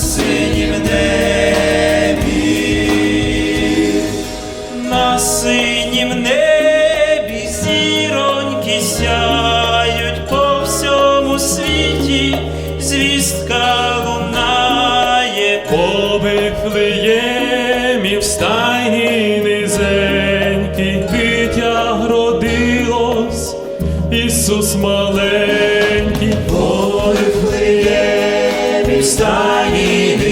синім небі, на синім небі зіроньки сяють по всьому світі, звістка лунає, побив лиємі в стайні низенькі, дитя родилось, Ісус маленький. Стань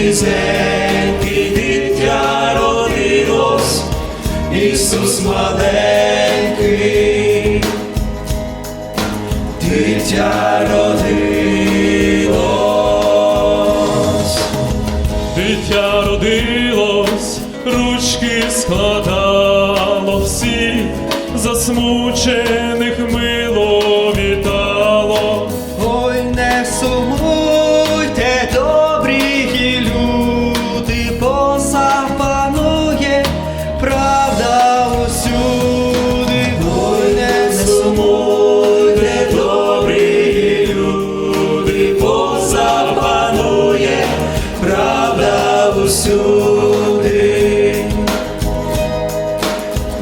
низенький дитя родилось, Ісус маленький, дитя родилось. дитя родилось, ручки складало всіх засмучених правда усюди. Ой, не Сумуйте, добрі люди, бо запанує правда усюди.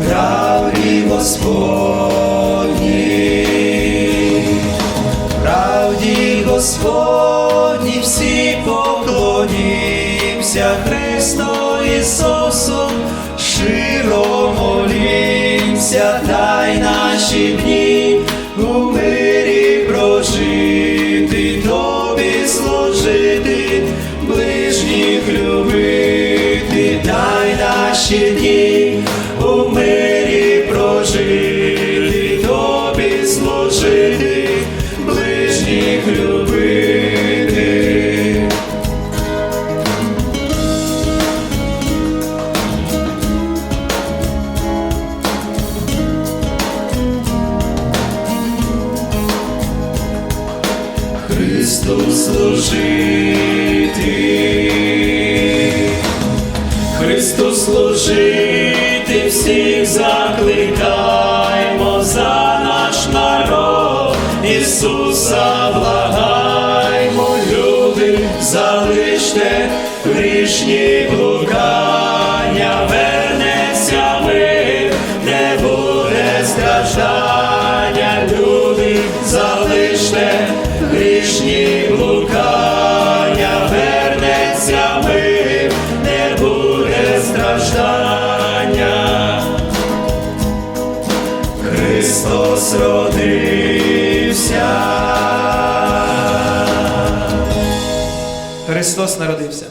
Правді Господні, правді Господні, всі поклонімся Христу Ісусу, молімся, дай наші дні у мирі прожити, тобі служити, ближніх любити, дай наші дні у мирі прожити, тобі служити, ближніх любити. Христу служити, Христу служити, всіх закликаймо за наш народ, Ісуса благаймо, люди, залиште грішні блукання, вернеться мир, не буде страждання, Христос родився. Христос народився.